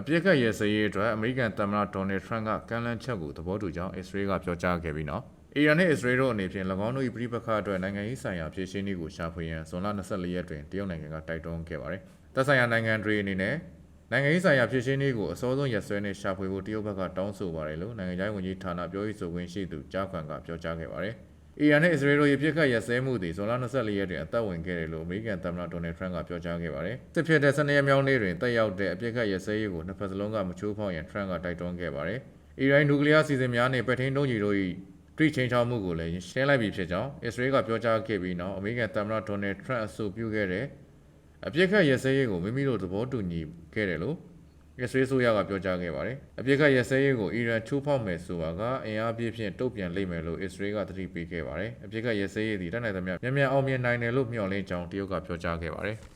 အပြစ်ကရဲစရေးအတွက်အမေရိကန်သမ္မတဒေါ်နယ်ထရန့်ကကမ်းလှမ်းချက်ကိုသဘောတူကြောင်းအစ္စရေးကပြောကြားခဲ့ပြီးနော်အီရန်နဲ့အစ္စရေးတို့အနေဖြင့်၎င်းတို့၏ပြည်ပခါအတွက်နိုင်ငံရေးဆိုင်ရာဖြည့်ရှင်းနည်းကိုရှာဖွေရန်ဇွန်လ24ရက်တွင်တရုတ်နိုင်ငံကတိုက်တွန်းခဲ့ပါတယ်။သက်ဆိုင်ရာနိုင်ငံတွေအနေနဲ့နိုင်ငံရေးဆိုင်ရာဖြည့်ရှင်းနည်းကိုအစောဆုံးရက်စွဲနဲ့ရှာဖွေဖို့တရုတ်ဘက်ကတောင်းဆိုပါတယ်လို့နိုင်ငံခြားရေးဝန်ကြီးဌာနပြောရေးဆိုခွင့်ရှိသူကြားခွန်ကပြောကြားခဲ့ပါတယ်။ အီရန်နဲ့အစ္စရေးတို့၏ပြစ်ခတ်ရစဲမှုသည်ဇွန်လ24ရက်တွင်အသက်ဝင်ခဲ့တယ်လို့အမေရိကန်သမ္မတဒေါ်နယ်ထရန့်ကပြောကြားခဲ့ပါတယ်။စစ်ဖြစ်တဲ့12ရက်မြောက်နေ့တွင်တက်ရောက်တဲ့အပြစ်ခတ်ရစဲရေးကိုနှစ်ဖက်စလုံးကမချိုးဖောက်ရန်ထရန့်ကတိုက်တွန်းခဲ့ပါတယ်။အီရန်နျူကလ িয়ার စီစဉ်များနှင့်ပဲ့ထိန်းဒုံးကျည်တို့၏တွေ့ချင်းချောင်းမှုကိုလည်းရှင်းလိုက်ပြီဖြစ်ကြောင်းအစ္စရေးကပြောကြားခဲ့ပြီးနောက်အမေရိကန်သမ္မတဒေါ်နယ်ထရန့်အဆိုပြုခဲ့တဲ့အပြစ်ခတ်ရစဲရေးကိုမိမိတို့သဘောတူညီခဲ့တယ်လို့ အစ္စရေးဆိုရကပြောကြားခဲ့ပါတယ်။အပြစ်ခတ်ရစဲရေးကိုအီရန်ချိုးဖောက်မယ်ဆိုတာကအင်အားပြည့်ဖြင့်တုတ်ပြန်လိမ့်မယ်လို့အစ္စရေးကသတိပေးခဲ့ပါတယ်။အပြစ်ခတ်ရစဲရေးသည်တတ်နိုင်သမျှမြန်မြန်အောင်မြင်နိုင်တယ်လို့မျှော်လင့်ကြောင်းတရုတ်ကပြောကြားခဲ့ပါတယ်။